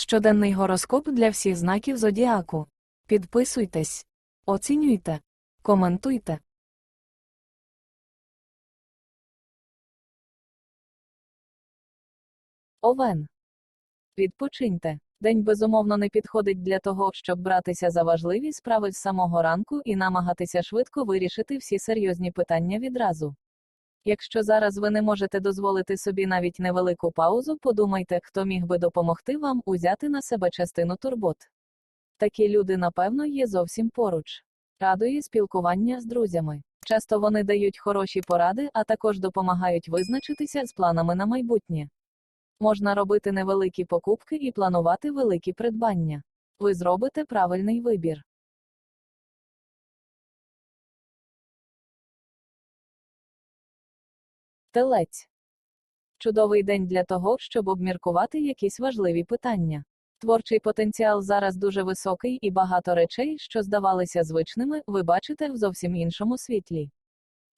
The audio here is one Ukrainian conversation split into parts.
Щоденний гороскоп для всіх знаків зодіаку. Підписуйтесь, оцінюйте, коментуйте. Овен. Відпочиньте. День безумовно не підходить для того, щоб братися за важливі справи з самого ранку і намагатися швидко вирішити всі серйозні питання відразу. Якщо зараз ви не можете дозволити собі навіть невелику паузу, подумайте, хто міг би допомогти вам узяти на себе частину турбот. Такі люди, напевно, є зовсім поруч. Радує спілкування з друзями. Часто вони дають хороші поради, а також допомагають визначитися з планами на майбутнє. Можна робити невеликі покупки і планувати великі придбання. Ви зробите правильний вибір. Телець. Чудовий день для того, щоб обміркувати якісь важливі питання. Творчий потенціал зараз дуже високий і багато речей, що здавалися звичними, ви бачите в зовсім іншому світлі.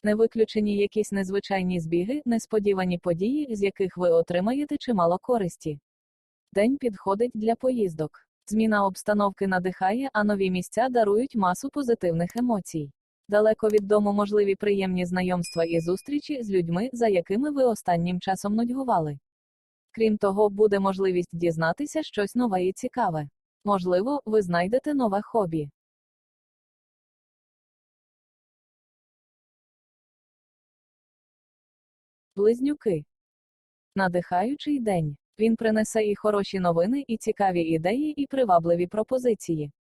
Не виключені якісь незвичайні збіги, несподівані події, з яких ви отримаєте чимало користі. День підходить для поїздок. Зміна обстановки надихає, а нові місця дарують масу позитивних емоцій. Далеко від дому можливі приємні знайомства і зустрічі з людьми, за якими ви останнім часом нудьгували. Крім того, буде можливість дізнатися щось нове і цікаве. Можливо, ви знайдете нове хобі. Близнюки. Надихаючий день. Він принесе і хороші новини, і цікаві ідеї, і привабливі пропозиції.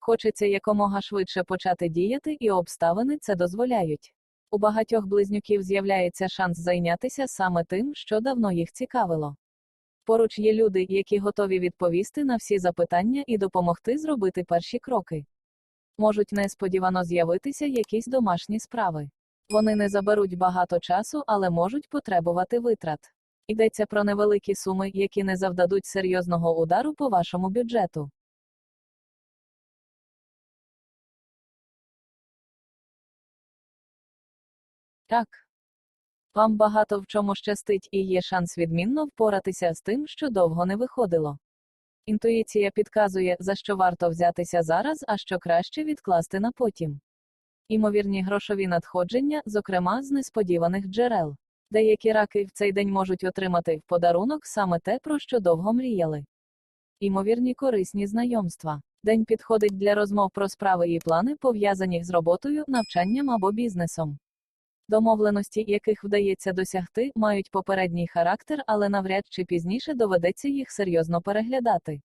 Хочеться якомога швидше почати діяти, і обставини це дозволяють. У багатьох близнюків з'являється шанс зайнятися саме тим, що давно їх цікавило. Поруч є люди, які готові відповісти на всі запитання і допомогти зробити перші кроки. Можуть несподівано з'явитися якісь домашні справи. Вони не заберуть багато часу, але можуть потребувати витрат. Йдеться про невеликі суми, які не завдадуть серйозного удару по вашому бюджету. Так. Вам багато в чому щастить і є шанс відмінно впоратися з тим, що довго не виходило. Інтуїція підказує, за що варто взятися зараз, а що краще відкласти на потім. Імовірні грошові надходження, зокрема з несподіваних джерел. Деякі раки в цей день можуть отримати в подарунок саме те, про що довго мріяли. Імовірні корисні знайомства. День підходить для розмов про справи і плани, пов'язані з роботою, навчанням або бізнесом. Домовленості, яких вдається досягти, мають попередній характер, але навряд чи пізніше доведеться їх серйозно переглядати.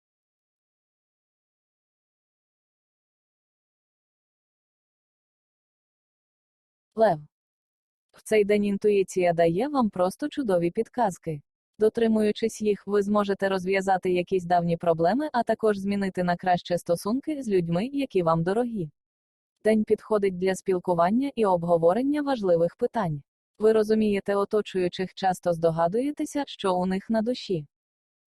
Лев. В цей день інтуїція дає вам просто чудові підказки. Дотримуючись їх, ви зможете розв'язати якісь давні проблеми, а також змінити на краще стосунки з людьми, які вам дорогі. День підходить для спілкування і обговорення важливих питань. Ви розумієте оточуючих, часто здогадуєтеся, що у них на душі.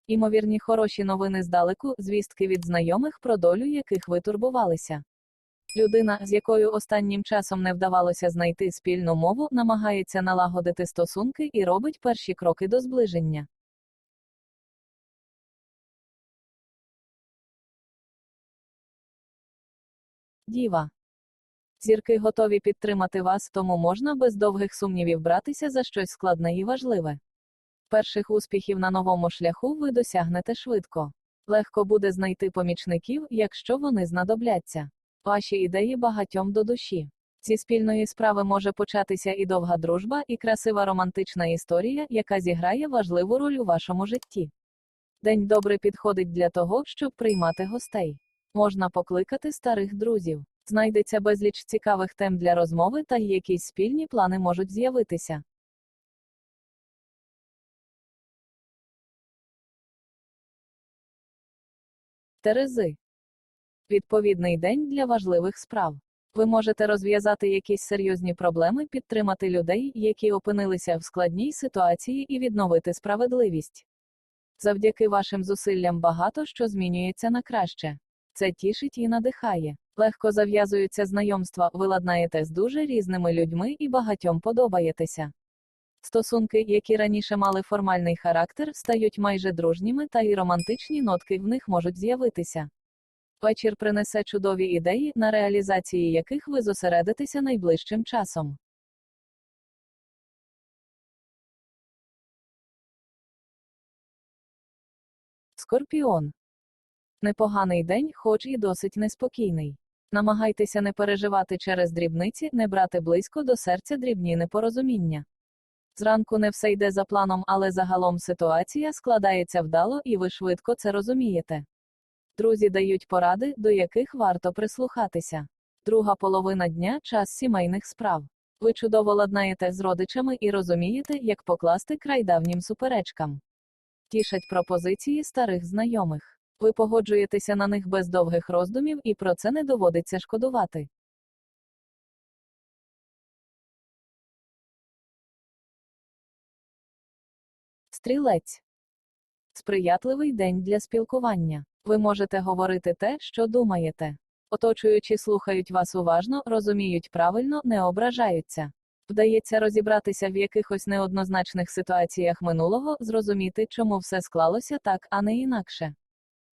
Імовірні хороші новини здалеку, звістки від знайомих про долю яких ви турбувалися. Людина, з якою останнім часом не вдавалося знайти спільну мову, намагається налагодити стосунки і робить перші кроки до зближення. Діва. Зірки готові підтримати вас, тому можна без довгих сумнівів братися за щось складне і важливе. Перших успіхів на новому шляху ви досягнете швидко. Легко буде знайти помічників, якщо вони знадобляться. Ваші ідеї багатьом до душі. Зі спільної справи може початися і довга дружба, і красива романтична історія, яка зіграє важливу роль у вашому житті. День добре підходить для того, щоб приймати гостей. Можна покликати старих друзів. Знайдеться безліч цікавих тем для розмови та якісь спільні плани можуть з'явитися. Терези. Відповідний день для важливих справ. Ви можете розв'язати якісь серйозні проблеми, підтримати людей, які опинилися в складній ситуації, і відновити справедливість. Завдяки вашим зусиллям багато що змінюється на краще. Це тішить і надихає. Легко зав'язуються знайомства, ви ладнаєте з дуже різними людьми і багатьом подобаєтеся. Стосунки, які раніше мали формальний характер, стають майже дружніми, та й романтичні нотки в них можуть з'явитися. Вечір принесе чудові ідеї, на реалізації яких ви зосередитеся найближчим часом. Скорпіон. Непоганий день, хоч і досить неспокійний. Намагайтеся не переживати через дрібниці, не брати близько до серця дрібні непорозуміння. Зранку не все йде за планом, але загалом ситуація складається вдало і ви швидко це розумієте. Друзі дають поради, до яких варто прислухатися. Друга половина дня час сімейних справ. Ви чудово ладнаєте з родичами і розумієте, як покласти край давнім суперечкам. Тішать пропозиції старих знайомих. Ви погоджуєтеся на них без довгих роздумів і про це не доводиться шкодувати. Стрілець. Сприятливий день для спілкування. Ви можете говорити те, що думаєте. Оточуючі слухають вас уважно, розуміють правильно, не ображаються. Вдається розібратися в якихось неоднозначних ситуаціях минулого, зрозуміти, чому все склалося так, а не інакше.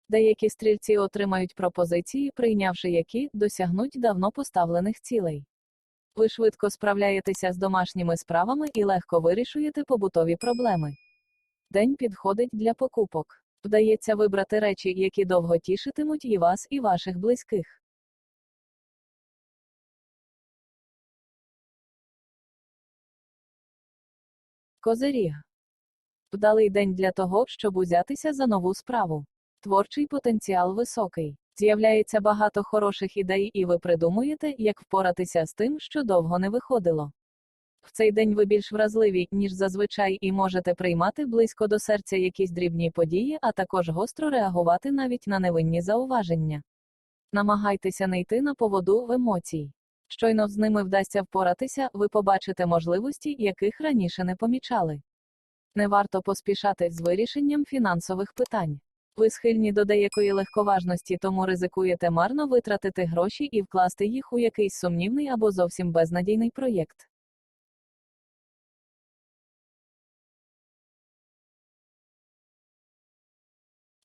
Деякі стрільці отримають пропозиції, прийнявши які, досягнуть давно поставлених цілей. Ви швидко справляєтеся з домашніми справами і легко вирішуєте побутові проблеми. День підходить для покупок. Вдається вибрати речі, які довго тішитимуть і вас, і ваших близьких. Козиріг. Вдалий день для того, щоб узятися за нову справу. Творчий потенціал високий. З'являється багато хороших ідей, і ви придумуєте, як впоратися з тим, що довго не виходило. В цей день ви більш вразливі, ніж зазвичай, і можете приймати близько до серця якісь дрібні події, а також гостро реагувати навіть на невинні зауваження. Намагайтеся не йти на поводу в емоцій. Щойно з ними вдасться впоратися, ви побачите можливості, яких раніше не помічали. Не варто поспішати з вирішенням фінансових питань. Ви схильні до деякої легковажності, тому ризикуєте марно витратити гроші і вкласти їх у якийсь сумнівний або зовсім безнадійний проєкт.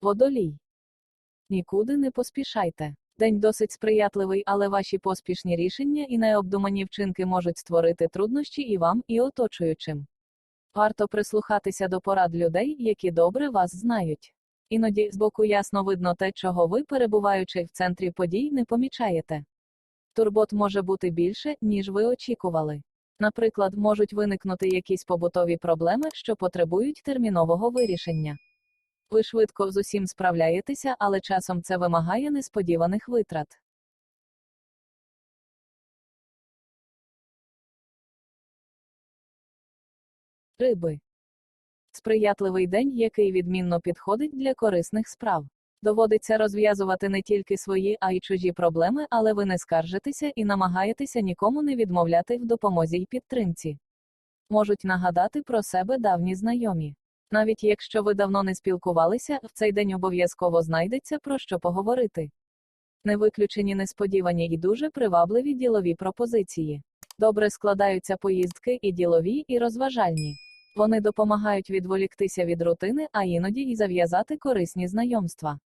Водолій. Нікуди не поспішайте. День досить сприятливий, але ваші поспішні рішення і необдумані вчинки можуть створити труднощі і вам, і оточуючим. Варто прислухатися до порад людей, які добре вас знають. Іноді збоку ясно видно те, чого ви, перебуваючи в центрі подій, не помічаєте. Турбот може бути більше, ніж ви очікували. Наприклад, можуть виникнути якісь побутові проблеми, що потребують термінового вирішення. Ви швидко з усім справляєтеся, але часом це вимагає несподіваних витрат. Риби. Сприятливий день, який відмінно підходить для корисних справ. Доводиться розв'язувати не тільки свої, а й чужі проблеми, але ви не скаржитеся і намагаєтеся нікому не відмовляти в допомозі й підтримці. Можуть нагадати про себе давні знайомі. Навіть якщо ви давно не спілкувалися, в цей день обов'язково знайдеться про що поговорити. Не виключені несподівані і дуже привабливі ділові пропозиції. Добре складаються поїздки і ділові, і розважальні. Вони допомагають відволіктися від рутини, а іноді і зав'язати корисні знайомства.